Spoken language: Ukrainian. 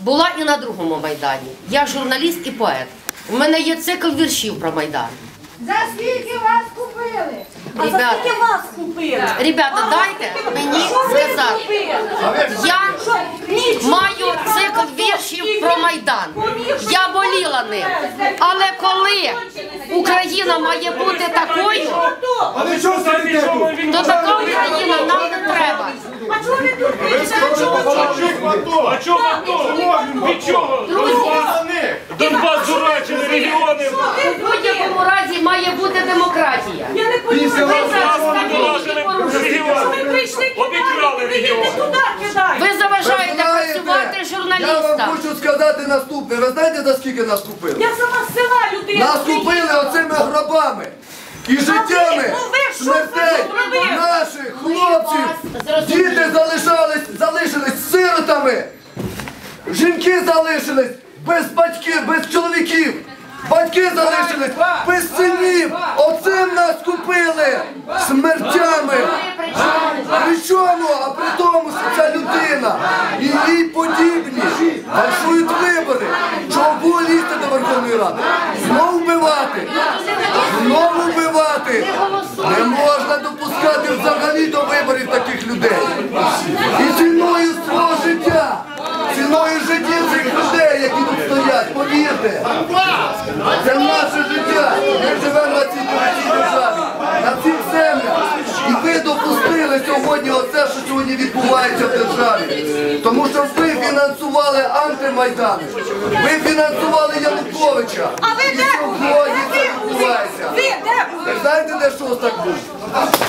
була і на другому майдані. Я журналіст і поет. У мене є цикл віршів про майдан. За скільки вас купили? А за Ребята, скільки вас купили? ребята, дайте мені сказати. Я маю цикл віршів про Майдан. Я боліла ним. Але коли Україна має бути такою, чого тут? то така Україна нам не треба. А чого ви тут? А чого? Від чого? Донбас, Донбас дурачили, регіони. У будь-якому разі має бути демократія. Я не Ви зараз Обікрали кидати? Ви їдете регіон. Ви заважаєте працювати Я вам хочу сказати наступне. Ви знаєте, за скільки нас купили? Я сама з села людина. Нас купили оцими гробами і життями ну смертей наших хлопців. Діти залишались, залишились сиротами. Жінки залишились без батьків, без чоловіків. Батьки залишились без синів. Оцим нас купили смертями. Причому. А при тому, що ця людина і їй подібні фальшують вибори. Чого лізти до Верховної Ради? Знову вбивати. Знову вбивати. Не можна допускати взагалі до виборів таких людей. І ціною свого життя, ціною життя цих людей, які тут стоять. Це наше життя. Ми живемо на цій державі, на цих землях. І ви допустили сьогодні оце, що сьогодні відбувається в державі. Тому що ви фінансували антимайдан. Ви фінансували Януковича. А ви де були? сьогодні це відбувається. Ви знаєте, де шостак був? Ви